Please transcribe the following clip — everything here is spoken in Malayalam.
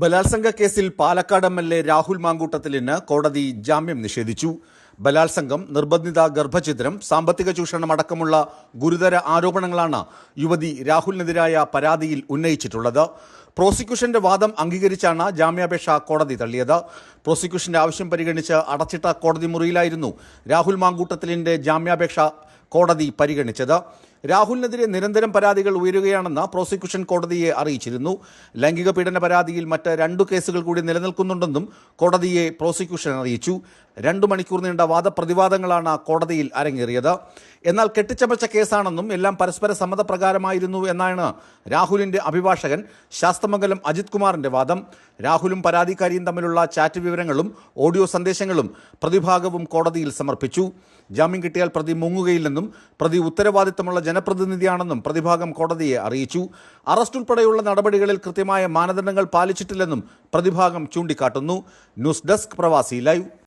ബലാത്സംഗ കേസിൽ Palakkad M L A Rahul മാങ്കൂട്ടത്തിലിന് കോടതി ജാമ്യം നിഷേധിച്ചു. ബലാത്സംഗം നിർബന്ധിത ഗർഭഛിദ്രം സാമ്പത്തിക ചൂഷണം അടക്കമുള്ള ഗുരുതര ആരോപണങ്ങളാണ് യുവതി രാഹുലിനെതിരായ പരാതിയിൽ ഉന്നയിച്ചിട്ടുള്ളത്. പ്രോസിക്യൂഷന്റെ വാദം അംഗീകരിച്ചാണ് ജാമ്യാപേക്ഷ കോടതി തള്ളിയത്. പ്രോസിക്യൂഷന്റെ ആവശ്യം പരിഗണിച്ച് അടച്ചിട്ട കോടതി മുറിയിലായിരുന്നു രാഹുൽ മാങ്കൂട്ടത്തിലിന്റെ ജാമ്യാപേക്ഷ കോടതി പരിഗണിച്ചത്. രാഹുലിനെതിരെ നിരന്തരം പരാതികൾ ഉയരുകയാണെന്ന് പ്രോസിക്യൂഷൻ കോടതിയെ അറിയിച്ചിരുന്നു. ലൈംഗിക പീഡന പരാതിയിൽ മറ്റ് രണ്ടു കേസുകൾ കൂടി നിലനിൽക്കുന്നുണ്ടെന്നും കോടതിയെ പ്രോസിക്യൂഷൻ അറിയിച്ചു. രണ്ടു മണിക്കൂർ നീണ്ട വാദപ്രതിവാദങ്ങളാണ് കോടതിയിൽ അരങ്ങേറിയത്. എന്നാൽ കെട്ടിച്ചമച്ച കേസാണെന്നും എല്ലാം പരസ്പര സമ്മതപ്രകാരമായിരുന്നു എന്നാണ് രാഹുലിന്റെ അഭിഭാഷകൻ ശാസ്തമംഗലം അജിത് കുമാറിന്റെ വാദം. രാഹുലും പരാതിക്കാരിയും തമ്മിലുള്ള ചാറ്റ് വിവരങ്ങളും ഓഡിയോ സന്ദേശങ്ങളും പ്രതിഭാഗവും കോടതിയിൽ സമർപ്പിച്ചു. ജാമ്യം കിട്ടിയാൽ പ്രതി മുങ്ങുകയില്ലെന്നും പ്രതി ഉത്തരവാദിത്തമുള്ള ജനപ്രതിനിധിയാണെന്നും പ്രതിഭാഗം കോടതിയെ അറിയിച്ചു. അറസ്റ്റ് ഉൾപ്പെടെയുള്ള നടപടികളിൽ കൃത്യമായ മാനദണ്ഡങ്ങൾ പാലിച്ചിട്ടില്ലെന്നും പ്രതിഭാഗം ചൂണ്ടിക്കാട്ടുന്നു. News desk Pravasi live.